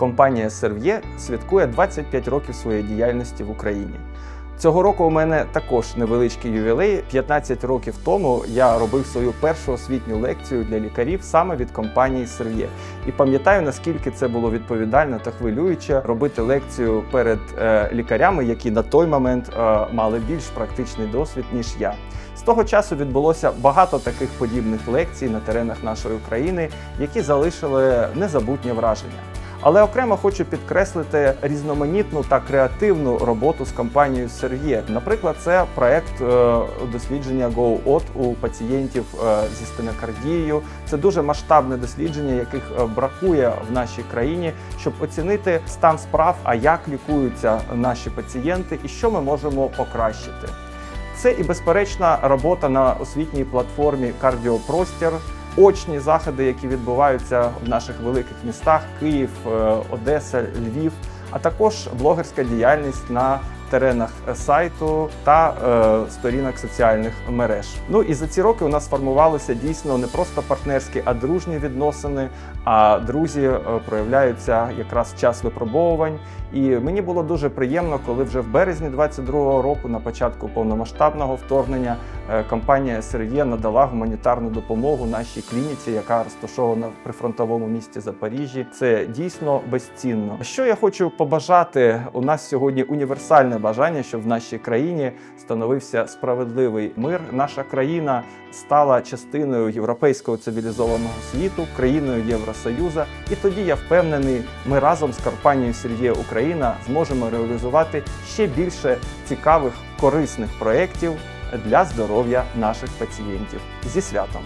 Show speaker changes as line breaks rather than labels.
компанія Серв'є святкує 25 років своєї діяльності в Україні. Цього року у мене також невеличкий ювілей. 15 років тому я робив свою першу освітню лекцію для лікарів саме від компанії Серв'є. І пам'ятаю, наскільки це було відповідально та хвилююче робити лекцію перед е, лікарями, які на той момент е, мали більш практичний досвід ніж я. З того часу відбулося багато таких подібних лекцій на теренах нашої країни, які залишили незабутнє враження. Але окремо хочу підкреслити різноманітну та креативну роботу з компанією Серв'є. Наприклад, це проект е, дослідження GoOT у пацієнтів е, зі стенокардією. Це дуже масштабне дослідження, яких е, бракує в нашій країні, щоб оцінити стан справ, а як лікуються наші пацієнти і що ми можемо покращити. Це і безперечна робота на освітній платформі Кардіопростір, очні заходи, які відбуваються в наших великих містах: Київ, е, Одеса, Львів, а також блогерська діяльність на теренах сайту та е, сторінок соціальних мереж. Ну і за ці роки у нас сформувалися дійсно не просто партнерські, а дружні відносини. А друзі е, проявляються якраз час випробовувань. І мені було дуже приємно, коли вже в березні 22-го року, на початку повномасштабного вторгнення, компанія Серв'є надала гуманітарну допомогу нашій клініці, яка розташована в прифронтовому місті Запоріжжі. Це дійсно безцінно. Що я хочу побажати? У нас сьогодні універсальне бажання, щоб в нашій країні становився справедливий мир. Наша країна стала частиною європейського цивілізованого світу, країною Євросоюзу. І тоді я впевнений, ми разом з компанією Сергія Україна зможемо реалізувати ще більше цікавих корисних проєктів для здоров'я наших пацієнтів. Зі святом!